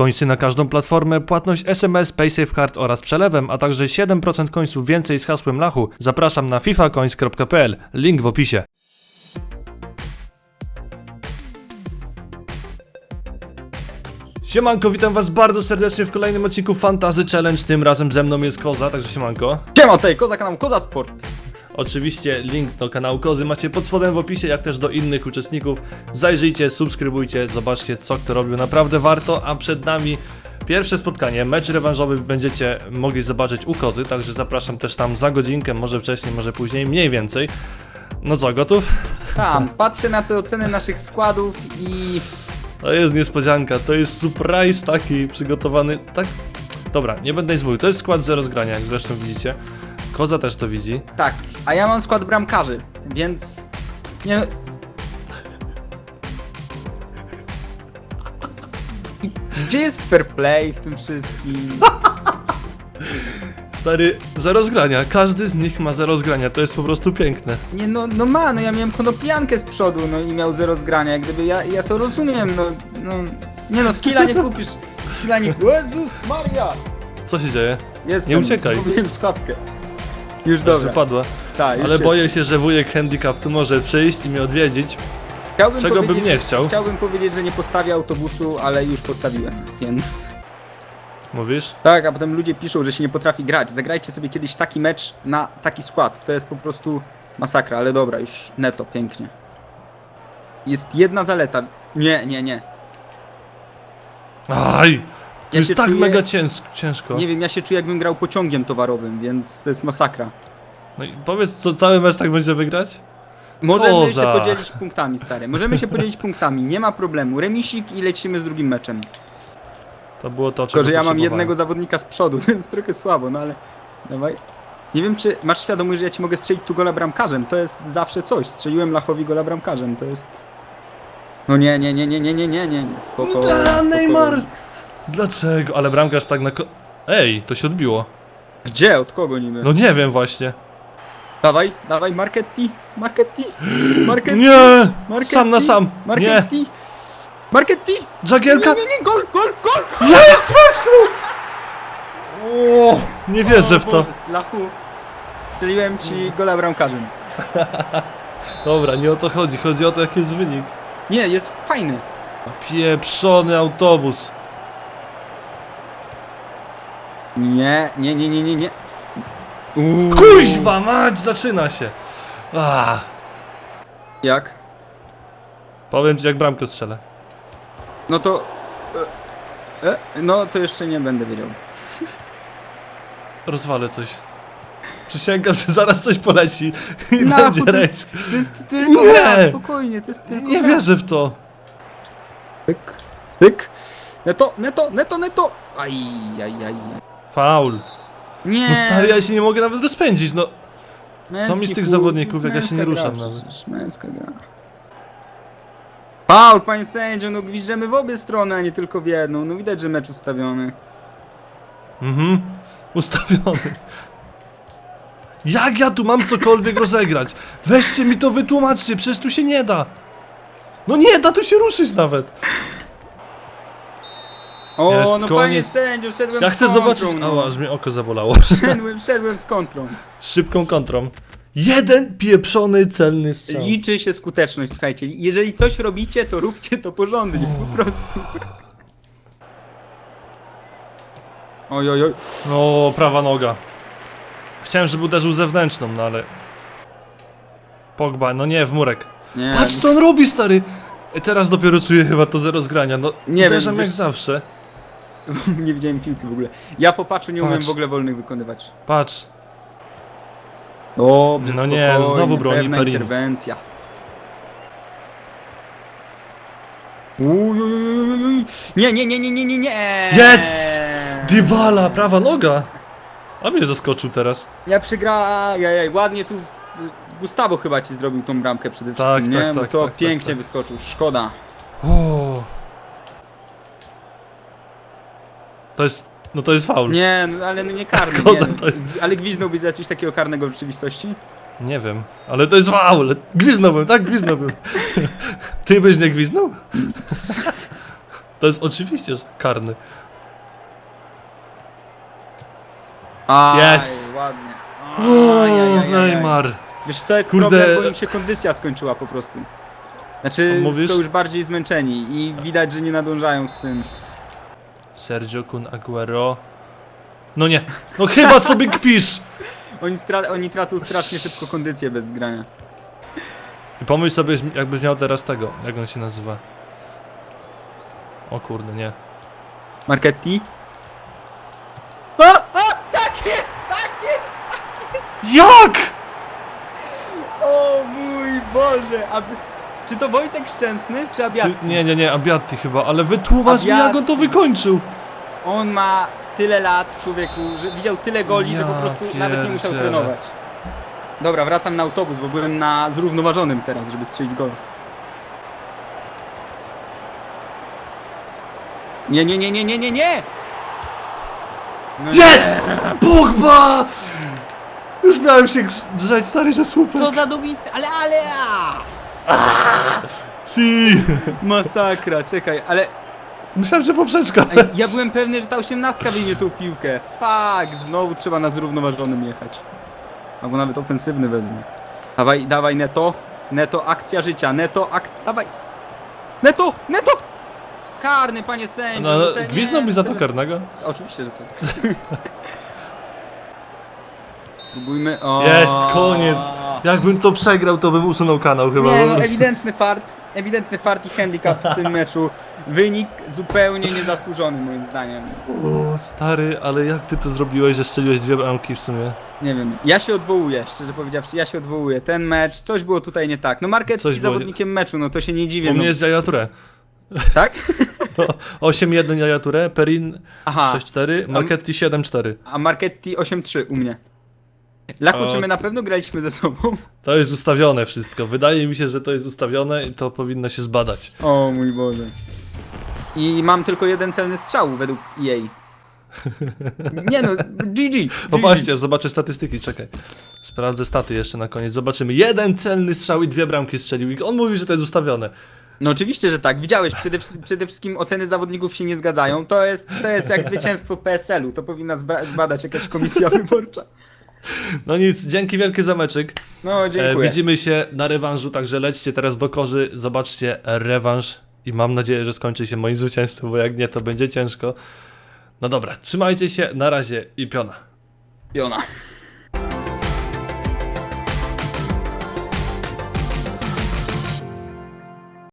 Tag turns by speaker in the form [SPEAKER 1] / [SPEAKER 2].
[SPEAKER 1] Końsy na każdą platformę, płatność SMS, PaySafeCard oraz przelewem, a także 7% końców więcej z hasłem Lachu. Zapraszam na fifacoins.pl. Link w opisie. Siemanko, witam was bardzo serdecznie w kolejnym odcinku Fantasy Challenge. Tym razem ze mną jest Koza, także siemanko.
[SPEAKER 2] Siema, tutaj Koza kanał Koza Sport.
[SPEAKER 1] Oczywiście link do kanału Kozy macie pod spodem w opisie, jak też do innych uczestników. Zajrzyjcie, subskrybujcie, zobaczcie co kto robił, naprawdę warto, a przed nami pierwsze spotkanie, mecz rewanżowy będziecie mogli zobaczyć u Kozy, także zapraszam też tam za godzinkę, może wcześniej, może później, mniej więcej. No co, gotów?
[SPEAKER 2] Tam, patrzę na te oceny naszych składów i...
[SPEAKER 1] To jest niespodzianka, to jest surprise taki przygotowany, tak... Dobra, nie będę nic mówił, to jest skład zero zgrania, jak zresztą widzicie. Koza też to widzi.
[SPEAKER 2] Tak, a ja mam skład bramkarzy, więc... Nie... I Gdzie jest fair play w tym wszystkim?
[SPEAKER 1] Stary, zero zgrania, każdy z nich ma zero zgrania, to jest po prostu piękne.
[SPEAKER 2] Nie no, no ma, no ja miałem konopiankę z przodu, no i miał zero zgrania, jak gdyby ja, ja to rozumiem, no, no... Nie no, skilla nie kupisz, skilla nie... Jezus Maria!
[SPEAKER 1] Co się dzieje?
[SPEAKER 2] Jestem,
[SPEAKER 1] Nie uciekaj.
[SPEAKER 2] Zgubiłem słuchawkę. Już dobrze,
[SPEAKER 1] Wypadła.
[SPEAKER 2] Już
[SPEAKER 1] Ale
[SPEAKER 2] jest.
[SPEAKER 1] boję się, że wujek handicap tu może przyjść i mnie odwiedzić.
[SPEAKER 2] Chciałbym
[SPEAKER 1] Czego bym
[SPEAKER 2] powiedzieć,
[SPEAKER 1] nie chciał.
[SPEAKER 2] Chciałbym powiedzieć, że nie postawię autobusu, ale już postawiłem, więc...
[SPEAKER 1] Mówisz?
[SPEAKER 2] Tak, a potem ludzie piszą, że się nie potrafi grać. Zagrajcie sobie kiedyś taki mecz na taki skład. To jest po prostu masakra, ale dobra, już neto, pięknie. Jest jedna zaleta. Nie, nie, nie.
[SPEAKER 1] Aj! To
[SPEAKER 2] Ja
[SPEAKER 1] jest
[SPEAKER 2] się
[SPEAKER 1] tak
[SPEAKER 2] czuję-
[SPEAKER 1] mega cięż, ciężko.
[SPEAKER 2] Nie wiem, ja się czuję jakbym grał pociągiem towarowym, więc to jest masakra.
[SPEAKER 1] No i powiedz, co cały mecz tak będzie wygrać?
[SPEAKER 2] Możemy się podzielić punktami, stary. Możemy się podzielić punktami, nie ma problemu. Remisik i lecimy z drugim meczem.
[SPEAKER 1] To było to, czego
[SPEAKER 2] Tylko, że ja mam
[SPEAKER 1] potrzebowałem.
[SPEAKER 2] jednego zawodnika z przodu, więc trochę słabo, no ale dawaj. Nie wiem, czy masz świadomość, że ja ci mogę strzelić tu gola bramkarzem. To jest zawsze coś. Strzeliłem Lachowi gola bramkarzem, to jest... No nie, nie, nie, nie, nie, nie, nie, nie. Spoko, spoko.
[SPEAKER 1] Neymar! Dlaczego? Ale bramkarz tak na ko... Ej, to się odbiło.
[SPEAKER 2] Gdzie? Od kogo niby?
[SPEAKER 1] No nie wiem właśnie.
[SPEAKER 2] Dawaj, dawaj, Marketti, Marketti, Marketti,
[SPEAKER 1] Nie!
[SPEAKER 2] Marketti,
[SPEAKER 1] Sam na sam! Nie!
[SPEAKER 2] Marketti, Marketti! Nie,
[SPEAKER 1] Jagielka!
[SPEAKER 2] nie, nie, gol, gol, gol!
[SPEAKER 1] Jest weszło! Nie wierzę w
[SPEAKER 2] O
[SPEAKER 1] to.
[SPEAKER 2] Boże, Lachu, strzeliłem ci gola bramkarzem.
[SPEAKER 1] Dobra, nie o to chodzi, chodzi o to jaki jest wynik.
[SPEAKER 2] Nie, jest fajny.
[SPEAKER 1] Pieprzony autobus.
[SPEAKER 2] Nie, nie, nie, nie, nie, nie. Uuu.
[SPEAKER 1] Kuźwa mać, zaczyna się. Ah,
[SPEAKER 2] Jak?
[SPEAKER 1] powiem ci jak bramkę strzelę.
[SPEAKER 2] No to... E, e, no to jeszcze nie będę wiedział.
[SPEAKER 1] Rozwalę coś. Przysięgam, że zaraz coś poleci i
[SPEAKER 2] No,
[SPEAKER 1] będzie
[SPEAKER 2] to
[SPEAKER 1] reć.
[SPEAKER 2] jest, to jest tylko
[SPEAKER 1] Nie!
[SPEAKER 2] gra, spokojnie, to jest tylko
[SPEAKER 1] Nie
[SPEAKER 2] gra.
[SPEAKER 1] wierzę w to.
[SPEAKER 2] Cyk, cyk. Neto, neto, neto, neto. Aj, aj, aj.
[SPEAKER 1] Faul.
[SPEAKER 2] Nie.
[SPEAKER 1] No stary, ja się nie mogę nawet rozpędzić, no.
[SPEAKER 2] Męski
[SPEAKER 1] co mi z tych zawodników, jak ja się nie ruszam nawet.
[SPEAKER 2] przecież, Męska gra. Paul, panie sędzio, no gwiżdżemy w obie strony, a nie tylko w jedną. No widać, że mecz ustawiony.
[SPEAKER 1] Mhm. Ustawiony. Jak ja tu mam cokolwiek rozegrać? Weźcie mi to wytłumaczcie, przecież tu się nie da. No nie da tu się ruszyć nawet.
[SPEAKER 2] O,
[SPEAKER 1] Jest
[SPEAKER 2] no panie
[SPEAKER 1] koniec.
[SPEAKER 2] sędzio, szedłem
[SPEAKER 1] Ja
[SPEAKER 2] z
[SPEAKER 1] chcę
[SPEAKER 2] kontrą,
[SPEAKER 1] zobaczyć.
[SPEAKER 2] no.
[SPEAKER 1] Ała, aż mnie oko zabolało.
[SPEAKER 2] Szedłem, szedłem z kontrą.
[SPEAKER 1] Szybką kontrą. Jeden pieprzony celny strzał.
[SPEAKER 2] Liczy się skuteczność, słuchajcie. Jeżeli coś robicie, to róbcie to porządnie, po prostu. Oj, oj, oj.
[SPEAKER 1] No, prawa noga. Chciałem, żeby uderzył zewnętrzną, no ale... Pogba, no nie, w murek.
[SPEAKER 2] Nie,
[SPEAKER 1] Patrz co on robi, stary! Teraz dopiero czuję chyba to zero zgrania, no
[SPEAKER 2] Nie
[SPEAKER 1] uderzam
[SPEAKER 2] wiem,
[SPEAKER 1] jak
[SPEAKER 2] wiesz-
[SPEAKER 1] zawsze.
[SPEAKER 2] nie widziałem piłki w ogóle. Ja po patchu nie umiem
[SPEAKER 1] Patrz.
[SPEAKER 2] w ogóle wolnych wykonywać.
[SPEAKER 1] Patrz,
[SPEAKER 2] Dobrze,
[SPEAKER 1] No nie,
[SPEAKER 2] spokojnie,
[SPEAKER 1] znowu broni
[SPEAKER 2] pewna
[SPEAKER 1] Perin.
[SPEAKER 2] interwencja. Uj, uj, uj, uj, uj. Nie, nie, nie, nie, nie, nie, nie.
[SPEAKER 1] Jest! Dybala, prawa noga! A mnie zaskoczył teraz.
[SPEAKER 2] Ja przegra... Jajaj, ładnie tu Gustavo chyba ci zrobił tą bramkę przede wszystkim,
[SPEAKER 1] Tak,
[SPEAKER 2] nie?
[SPEAKER 1] tak,
[SPEAKER 2] Bo
[SPEAKER 1] tak,
[SPEAKER 2] to
[SPEAKER 1] tak,
[SPEAKER 2] pięknie
[SPEAKER 1] tak, tak.
[SPEAKER 2] wyskoczył, szkoda.
[SPEAKER 1] O. To jest, no to jest faul. Nie,
[SPEAKER 2] Nie, no, ale no nie karny,
[SPEAKER 1] Koza
[SPEAKER 2] nie,
[SPEAKER 1] to jest-
[SPEAKER 2] Ale gwizdnąłbyś za coś takiego karnego w rzeczywistości?
[SPEAKER 1] wiem, ale to jest faul. Gwiznąłbym, tak? Gwiznąłbym. Ty byś nie gwiznął? To jest oczywiście że karny.
[SPEAKER 2] Aj,
[SPEAKER 1] Yes.
[SPEAKER 2] ładnie.
[SPEAKER 1] O,
[SPEAKER 2] Ajajajajaj.
[SPEAKER 1] Neymar.
[SPEAKER 2] Wiesz co jest
[SPEAKER 1] Kurde.
[SPEAKER 2] problem, bo im się kondycja skończyła po prostu. Znaczy
[SPEAKER 1] mówisz?
[SPEAKER 2] są już bardziej zmęczeni i widać, że nie nadążają z tym.
[SPEAKER 1] Sergio Kun Aguero. No nie, no chyba sobie kpisz!
[SPEAKER 2] Oni, stra- oni tracą strasznie szybko kondycję bez grania.
[SPEAKER 1] I pomyśl sobie, jakbyś miał teraz tego, jak on się nazywa. O kurde, nie.
[SPEAKER 2] Marketti? A, a, tak jest, tak jest!
[SPEAKER 1] Jak?
[SPEAKER 2] O mój Boże! A, czy to Wojtek Szczęsny, czy Abiat?
[SPEAKER 1] Czy, nie, nie, nie, Abiatti chyba, ale wytłumacz mi jak on to
[SPEAKER 2] Abiatti.
[SPEAKER 1] wykończył.
[SPEAKER 2] On ma tyle lat, człowieku, że widział tyle goli, że po
[SPEAKER 1] Ja
[SPEAKER 2] prostu nawet nie musiał trenować. Dobra, wracam na autobus, bo byłem na zrównoważonym teraz, żeby strzelić gol. Nie, nie, nie, nie, nie, nie, nie! No
[SPEAKER 1] Jest! Pogba! Już miałem się grz- drzeć, stary, że słupek.
[SPEAKER 2] Co za dobit... Ale, ale... A!
[SPEAKER 1] Si!
[SPEAKER 2] Masakra, czekaj, ale
[SPEAKER 1] Myślałem, że poprzeczka.
[SPEAKER 2] Ej, ja byłem pewny, że ta osiemnastka wyjmie tą piłkę. Fuck, znowu trzeba na zrównoważonym jechać. Albo nawet ofensywny wezmę. Dawaj, dawaj, Neto. Neto, akcja życia. Neto, akcja... Dawaj. Neto, Neto! Karny, panie sędzio.
[SPEAKER 1] No,
[SPEAKER 2] te-
[SPEAKER 1] gwizdnął
[SPEAKER 2] nie,
[SPEAKER 1] mi za to
[SPEAKER 2] teraz-
[SPEAKER 1] karnego.
[SPEAKER 2] Oczywiście, że tak. Spróbujmy. O.
[SPEAKER 1] Jest, koniec. Jakbym to przegrał, to bym usunął kanał chyba.
[SPEAKER 2] Nie, no ewidentny fart. Ewidentny fart i handicap w tym meczu. Wynik zupełnie niezasłużony moim zdaniem.
[SPEAKER 1] O, stary, ale jak ty to zrobiłeś, że strzeliłeś dwie bramki w sumie?
[SPEAKER 2] Nie wiem, ja się odwołuję, szczerze powiedziawszy, ja się odwołuję. Ten mecz, coś było tutaj nie tak. No Market
[SPEAKER 1] Coś było nie-
[SPEAKER 2] zawodnikiem meczu, no to się nie dziwię.
[SPEAKER 1] U
[SPEAKER 2] No,
[SPEAKER 1] mnie jest Yaya Touré.
[SPEAKER 2] Tak?
[SPEAKER 1] No, 8-1 Yaya Touré, Perin
[SPEAKER 2] Aha,
[SPEAKER 1] 6-4, Marketti 7-4.
[SPEAKER 2] a Marketti 8-3 u mnie. Lachu,
[SPEAKER 1] O.
[SPEAKER 2] czy my na pewno graliśmy ze sobą?
[SPEAKER 1] To jest ustawione wszystko. Wydaje mi się, że to jest ustawione i to powinno się zbadać.
[SPEAKER 2] O mój Boże. I mam tylko jeden celny strzał według EA. Nie no, GG.
[SPEAKER 1] No
[SPEAKER 2] GG.
[SPEAKER 1] właśnie, zobaczę statystyki, czekaj. Sprawdzę staty jeszcze na koniec. Zobaczymy. Jeden celny strzał i dwie bramki strzelił. I on mówi, że to jest ustawione.
[SPEAKER 2] No oczywiście, że tak. Widziałeś, przede, wszy- przede wszystkim oceny zawodników się nie zgadzają. To jest, to jest jak zwycięstwo PSL-u. To powinna zba- zbadać jakaś komisja wyborcza.
[SPEAKER 1] No nic, dzięki wielkie za meczyk.
[SPEAKER 2] No,
[SPEAKER 1] E,
[SPEAKER 2] dziękuję.
[SPEAKER 1] widzimy się na rewanżu, także lećcie teraz do korzy, zobaczcie rewanż i mam nadzieję, że skończy się moim zwycięstwem, bo jak nie, to będzie ciężko. No dobra, trzymajcie się, na razie i piona.
[SPEAKER 2] Piona.